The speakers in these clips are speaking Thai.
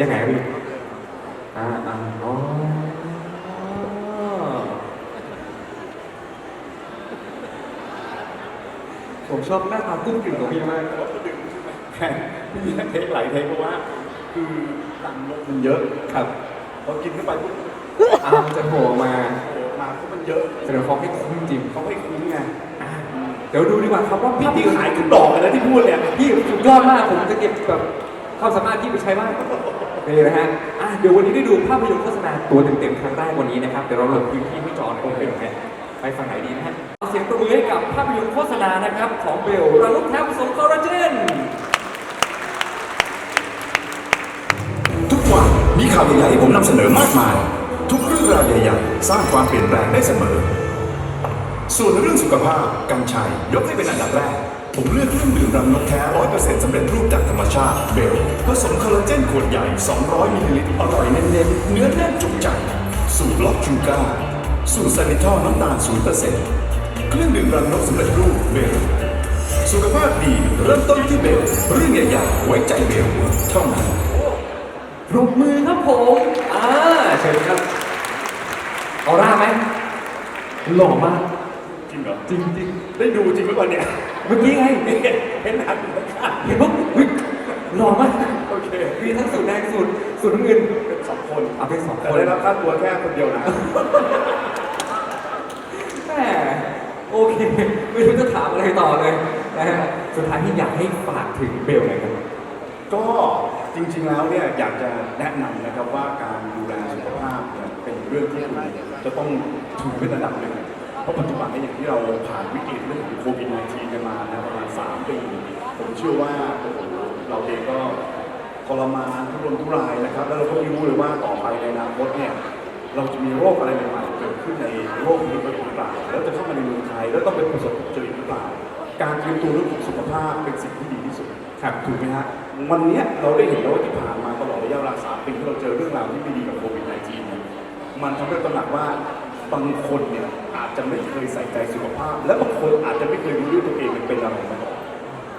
ยังไงครับพี่อ่าอ่าอ๋อผมชอบหน้าตากุ้งกิ่งของพี่มากพี่เทคหลายเทคเพราะว่า คือตังค์มันเยอะครับพอกินเข้าไปปุ๊บอ่ามันจะโผล่มาโอ้โหมาเพราะมันเยอะแสดงความให้คุ้มจริงเขาให้คุ้มไงอ่าเดี๋ยวดูดีกว่าครับว่าพี่ภาพพี่ยนตร์ขายทุกดอกเลยนะที่พูดเนี่ยพี่สุดยอดมากผมจะเก็บแบบ ความสามารถที่ไปใช้บ้างนี่นะฮะอะเดี๋ยววันนี้ได้ดูภาพยนตร์โฆษณาตัวเต็มๆครั้งแรกวันนี้นะครับเดี๋ยวเราลงพื้นที่ให้จอห์นคงเป็นไงไปฝั่งไหนดีนะฮะเอาเสียงปรบมือให้กับภาพยนตร์โฆษณานะครับของเบลระลุกแทบผสมคอลลาเจน ทุกวันมีข่าวใหญ่ๆผมนำเสนอมากมาย ทุกเรื่องราวใหญ่ๆ สร้างความเปลี่ยนแปลงได้เสมอ ส่วนเรื่องสุขภาพกัญชัยยกให้เป็นอันดับแรก ผมเลือกเครื่องดื่มรังนกแท้ร้อยเปอร์เซ็นต์สำเร็จรูปจากธรรมชาติเบลผสมคอลลาเจนขวดใหญ่ 200 มิลลิลิตร อร่อยเน้นๆ เนื้อแน่นจุกใจ สูตรล็อกชูการ์สูตรซานิทอลน้ำตาล0%เครื่องดื่มรังนกสำเร็จรูปเบลสุขภาพดีเริ่มต้นที่เบลเรื่องใหญ่ๆไว้ใจเบลเท่านั้นปรบมือครับผมอ่าเชิญครับออร่าไหมหล่อมากจริงเหรอจริงได้ดูจริงหรือเปล่าเนี่ยๆ เมื่อกี้ไงเห็นเห็นหนังอยู่ข้างเห็นปุ๊บเฮ้ยหล่อมากๆโอเคมีทั้งสูตรแดงสูตรสูตรน้ำเงินเป็นสองคนเอาเป็นสองแต่คนได้รับค่าตัวแค่คนเดียวนะ แหมโอเคไม่รู้จะถามอะไรต่อเลยนะฮะสุดท้ายที่อยากให้ฝากถึงเบลหน่อยครับ ก็จริงๆแล้วเนี่ยอยากจะแนะนำนะครับว่าการดูแลสุขภาพเนี่ยเป็นเรื่องที่คุณจะต้องถือเป็นระดับหนึ่ง เพราะปัจจุบันเนี่ยอย่างที่เราผ่านวิกฤตเรื่องของโควิด -19 กันมานะประมาณ 3 ปี ผมเชื่อว่าโอ้โหเราเองก็ทรมานทุรนทุรายนะครับ แล้วเราก็ไม่รู้เลยว่าต่อไปในอนาคตเนี่ยเราจะมีโรคอะไรใหม่ๆเกิดขึ้นในโลกนี้หรือเปล่าแล้วจะเข้ามาในเมืองไทยแล้วต้องเป็นประสบจริตหรือเปล่า การเตรียมตัวเรื่องของสุขภาพเป็นสิ่งที่ดีที่สุดครับถูกไหมฮะวันเนี้ยเราได้เห็นแล้วว่าที่ผ่านมาตลอดระยะเวลาสามปีที่เราเจอเรื่องราวที่ไม่ดีกับโควิด -19 เนี่ยมันทำให้เราตระหนักว่าบางคนเนี่ย อาจจะไม่เคยใส่ใจสุขภาพ และบางคนอาจจะไม่เคยรู้ด้วยตัวเองเป็นอะไรมาก่อน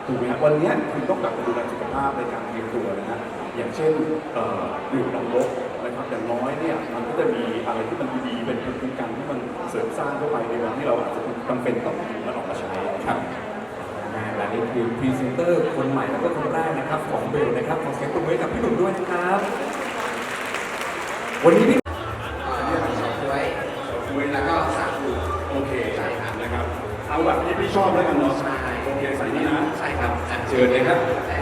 ถูกไหมฮะวันเนี้ยคุณต้องกลับมาดูแลสุขภาพในการเตรียมตัวนะฮะอย่างเช่นเอ่อดื่มน้ำลกนะครับอย่างน้อยเนี่ยมันก็จะมีอะไรที่มันดีๆเป็นภูมิคุ้มกันที่มันเสริมสร้างเข้าไปในวันที่เราอาจจะจำเป็นต้องมันออกมาใช้ครับนะและนี่คือพรีเซนเตอร์คนใหม่แล้วก็คนแรกนะครับของเบลนะครับขอเสียงปรบมือให้กับพี่หนุ่มด้วยนะครับ วันนี้พี่ด้วยแล้วก็สา แบบที่พี่ชอบแล้วกันเนาะใช่โอเคใส่นี่นะใช่ครับอะเชิญเลยครับแต่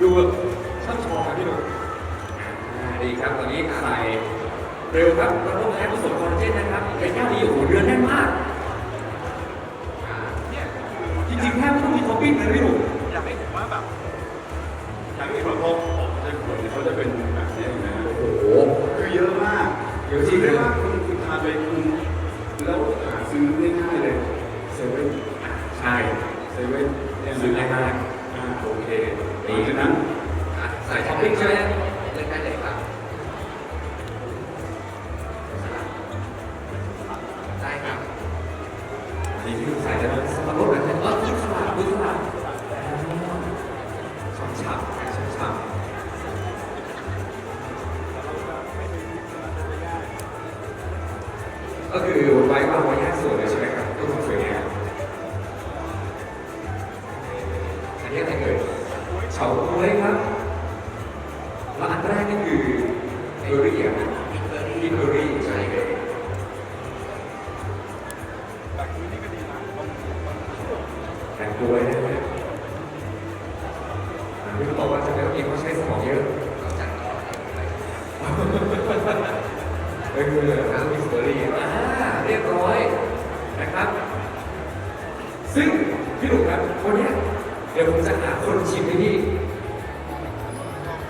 ดูช่างชองครับพี่หนุ่มอ่าดีครับตอนนี้ใส่เร็วครับแล้วก็แอปผสมคอลลาเจนนะครับเป็นแก้วนี้โอ้โหเดือนแน่นมาก เว่นเนี่ยซื้อง่ายอ่าโอเคดีหลังจากนั้นอะใส่ท็อปปิ้งใช่ไหมเลือกได้เลยครับได้ครับนี่คือใส่จะเป็นสับปะรดแบบนี้เออพุทธลาพุทธลาฉ่ำฉ่ำฉ่ำฉ่ำก็คือไว้ว่าไว้แยกส่วนเล เฉาก๊วยครับ แล้วอันแรกนี่คือเบอร์รี่อะนะพิเบอร์รี่ใช่เลยแต่งตัวได้ไหมอ่าพี่บอกว่าจะไม่ต้องกินเพราะใช้สมองเยอะเออคืออาร์มิสเตอรี่อ่าเรียบร้อยนะครับ ซึ่งพี่หนุ่มครับคนเนี้ย ดี๋ยวผมจะหาคนชิมให้พี่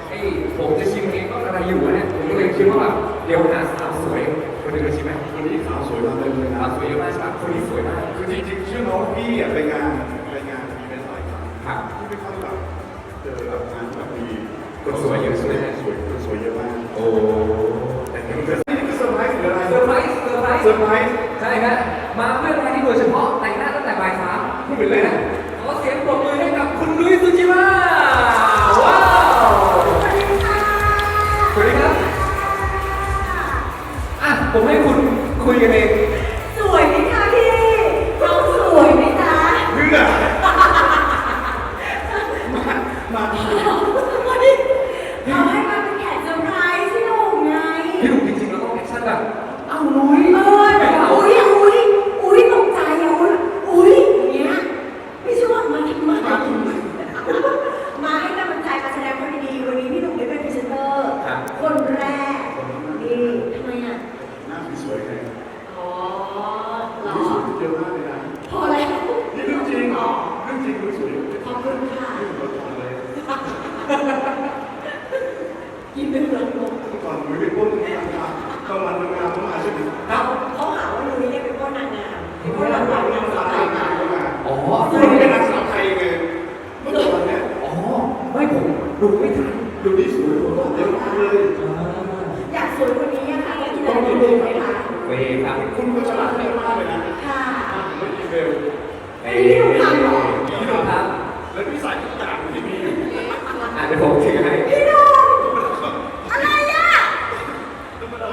ไอ้ผมจะชิมเองก็อะไรอยู่วะเนี่ยผมก็เลยคิดว่าแบบเดี๋ยวหาสาวสวยคนหนึ่งมาชิมไหมวันนี้ขาวสวยมากเลยนะสาวสวยเยอะมากใช่ปะคนนี้สวยมากคือจริงๆชื่อน้องพี่อะไปงานไปงานมีเป็นหลายครั้งครับที่ไม่ค่อยแบบเจอแบบงานแบบมีคนสวยเยอะใช่ไหมสวยคนสวยเยอะมากโอ้แต่นี่นี่คือเซอร์ไพรส์หรืออะไรเซอร์ไพรส์เซอร์ไพรส์เซอร์ไพรส์ใช่ฮะมาเพื่ออะไรโดยเฉพาะแต่งหน้าตั้งแต่บ่ายสามพูดไปเลยนะ ครับเขาหาว่านุ้ยเนี่ยเป็นพวกนางงามเป็นพวกนางงามนางสาวไทยมาอ๋อคุคุณเป็นนนักสาวไทยไงเมื่อก่อนเนี่ยอ๋อไม่ผมดูไม่ทันดูนี่สวยกว่าเยอะมากเลยอยากสวยคนนี้อะค่ะต้องกินอะไรดีไหมคะเวครับคุณผู้ชมากเลยนะ ค่ะ ไม่มีเบล อันนี้พี่หนุ่มทำเหรอ พี่หนุ่มครับ และนิสัยทุกอย่างที่มีอยู่ อะเดี๋ยวผมถือให้ พี่หนุ่มอะไรอะ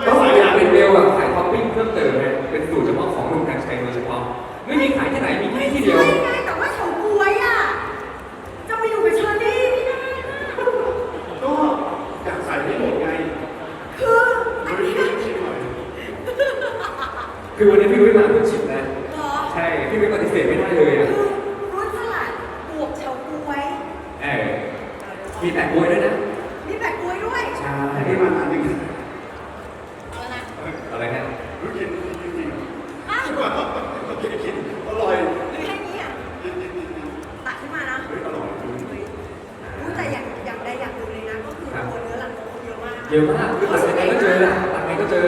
ก็ขายอยากเป็นเบลอะขายท็อปปิ้งเพิ่มเติมเลยเป็นสูตรเฉพาะของหนุ่มกัญชัยโดยเฉพาะ ไม่มีขายที่ไหน มีแค่ที่เดียว ใช่ไงแต่ว่าเฉาก๊วยอะจะมาอยู่กับเชอรี่ไม่ได้นะ ก็อยากใส่ให้หมดไง คืออั ไม่ น ได้ นี้ ชิมหน่อย คือวันนี้พี่นุ้ยมาเพื่อชิมนะ เหรอใช่ พี่นุ้ยปฏิเสธไม่ได้เลยอะคือฟรุตสลัดบวกเฉาก๊วยเออมีแปะกล้วยด้วยนะ มีแปะก๊วยด้วยใช่อันนี้มานานจริงเอาละนะอะไรนะรู้กินจริงจริงอ้าวโอเคกินอร่อยหรือให้นี้อะกินกินกินตักขึ้นมานะเฮ้ยอร่อยจริงรู้แต่อย่างอย่างใดอย่างหนึ่งเลยนะ ก็คือตัวเนื้อหลังของเขาเยอะมากเยอะมากคือตัดยังไงก็เจออะตัดยังไงก็เจอ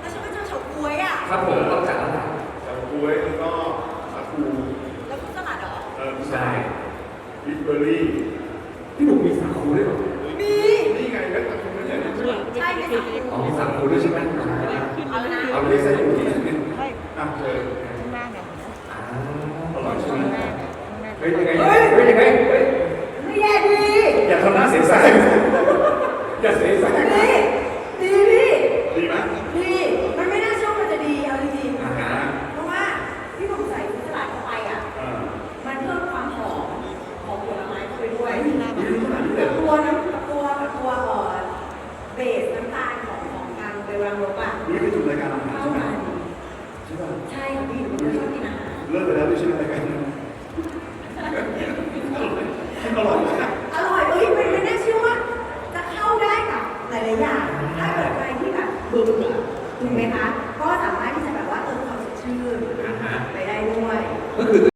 แล้วฉันก็เจอเฉาก๊วยอะ ครับผมต้องจัดแล้วล่ะ เฉาก๊วยแล้วก็สาคู แล้วก็สลัดเหรอ เอ่อ ใช่ บิ๊กเบอร์รี่พี่หนุ่มมีสาคูด้วยเหรอมีนี่ไงแม่ตะคุณไม่ใช่ใช่ไหมใช่ไหมคะอ๋อมีสาคูด้วยใช่ไหมเอาแล้วนะเอาเอาเลไปยใส่ใส่ถุถุงงนี้นี้อะเจออ่าอร่อยใช่ไหมเฮ้ยยังไงเฮ้ยยังไงเฮ้ยไม่แย่ดีอย่าทำหน้าเสียใจ เลิกไปแล้